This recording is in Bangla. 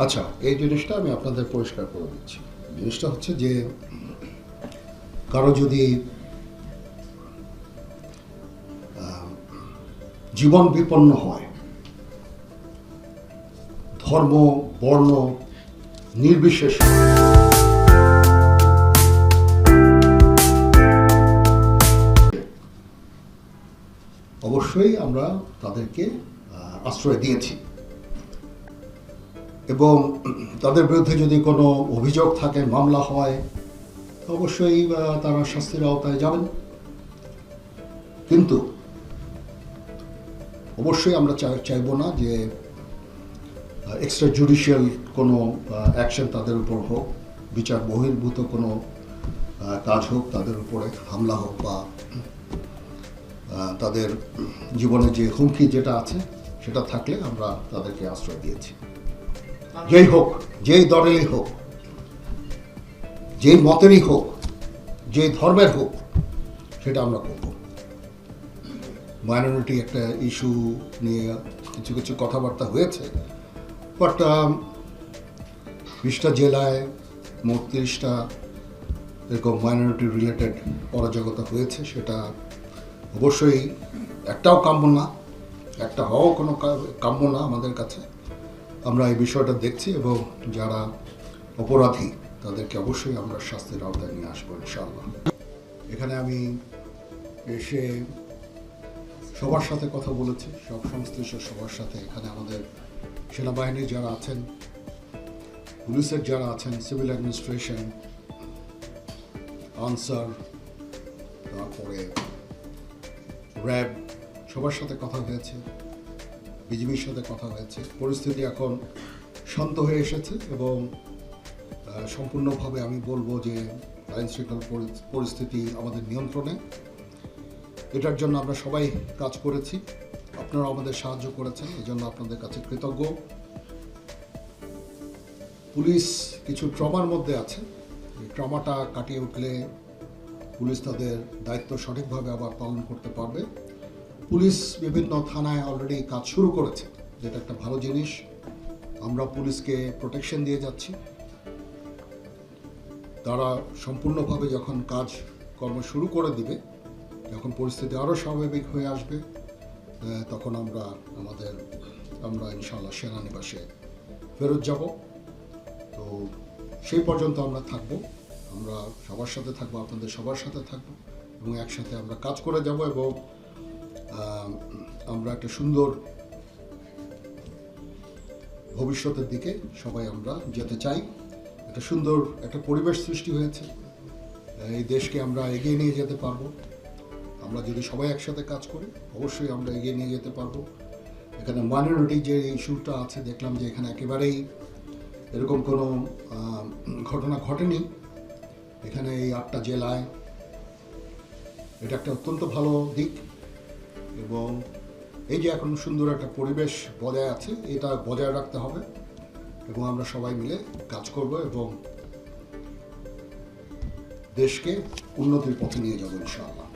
আচ্ছা এই জিনিসটা আমি আপনাদের পরিষ্কার করে দিচ্ছি। জিনিসটা হচ্ছে যে, কারও যদি জীবন বিপন্ন হয়, ধর্ম, বর্ণ, নির্বিশেষ অবশ্যই আমরা তাদেরকে আশ্রয় দিয়েছি। এবং তাদের বিরুদ্ধে যদি কোনো অভিযোগ থাকে, মামলা হয় অবশ্যই তারা শাস্তির আওতায় যাবেন। কিন্তু অবশ্যই আমরা চাই, চাইব না যে এক্সট্রা জুডিশিয়াল কোনো অ্যাকশন তাদের উপর হোক, বিচার বহির্ভূত কোনো কাজ হোক, তাদের উপরে হামলা হোক বা তাদের জীবনে যে হুমকি যেটা আছে, সেটা থাকলে আমরা তাদেরকে আশ্রয় দিয়েছি। যেই হোক, যেই দলেরই হোক, যেই মতেরই হোক, যেই ধর্মের হোক, সেটা আমরা করব। মাইনরিটি একটা ইস্যু নিয়ে কিছু কিছু কথাবার্তা হয়েছে বাট বিশটা জেলায় মোট তিরিশটা এরকম মাইনরিটি রিলেটেড অরাজকতা হয়েছে, সেটা অবশ্যই একটাও কাম্য না, একটা হওয়াও কোনো কাম্য না আমাদের কাছে। আমরা এই বিষয়টা দেখছি এবং যারা অপরাধী, তাদেরকে অবশ্যই আমরা শাস্তির আওতায় নিয়ে আসব ইনশাআল্লাহ। এখানে আমি এসে সবার সাথে কথা বলেছি, সব সংশ্লিষ্ট সবার সাথে। এখানে আমাদের সেনাবাহিনীর যারা আছেন, পুলিশের যারা আছেন, সিভিল অ্যাডমিনিস্ট্রেশন, আনসার, তারপরে র্যাব, সবার সাথে কথা হয়েছে। বিজিবির সাথে কথা হয়েছে। পরিস্থিতি এখন শান্ত হয়ে এসেছে এবং সম্পূর্ণভাবে আমি বলব যে আইন শৃঙ্খলা পরিস্থিতি আমাদের নিয়ন্ত্রণে। এটার জন্য আমরা সবাই কাজ করেছি। আপনারা আমাদের সাহায্য করেছেন এই জন্য আপনাদের কাছে কৃতজ্ঞ। পুলিশ কিছু ট্রমার মধ্যে আছে। এই ট্রমাটা কাটিয়ে উঠলে পুলিশ তাদের দায়িত্ব সঠিকভাবে আবার পালন করতে পারবে। পুলিশ বিভিন্ন থানায় অলরেডি কাজ শুরু করেছে। যেটা একটা ভালো জিনিস। আমরা পুলিশকে প্রোটেকশন দিয়ে যাচ্ছি। তারা সম্পূর্ণভাবে যখন কাজ কর্ম শুরু করে দিবে, যখন পরিস্থিতি আরও স্বাভাবিক হয়ে আসবে তখন আমরা আমাদের, আমরা ইনশাল্লাহ সেনানিবাসে ফেরত যাব। তো সেই পর্যন্ত আমরা থাকব। আমরা সবার সাথে থাকব, আপনাদের সবার সাথে থাকব এবং একসাথে আমরা কাজ করে যাব এবং আমরা একটা সুন্দর ভবিষ্যতের দিকে সবাই আমরা যেতে চাই। একটা সুন্দর একটা পরিবেশ সৃষ্টি হয়েছে। এই দেশকে আমরা এগিয়ে নিয়ে যেতে পারব। আমরা যদি সবাই একসাথে কাজ করি, অবশ্যই আমরা এগিয়ে নিয়ে যেতে পারব। এখানে মাইনরিটি যে ইস্যুটা আছে, দেখলাম যে এখানে একেবারেই এরকম কোনো ঘটনা ঘটেনি। এখানে এই আটটা জেলায় এটা একটা অত্যন্ত ভালো দিক। এবং এই যে এখন সুন্দর একটা পরিবেশ বজায় আছে, এটা বজায় রাখতে হবে এবং আমরা সবাই মিলে কাজ করব এবং দেশকে উন্নতির পথে নিয়ে যাব ইনশাআল্লাহ।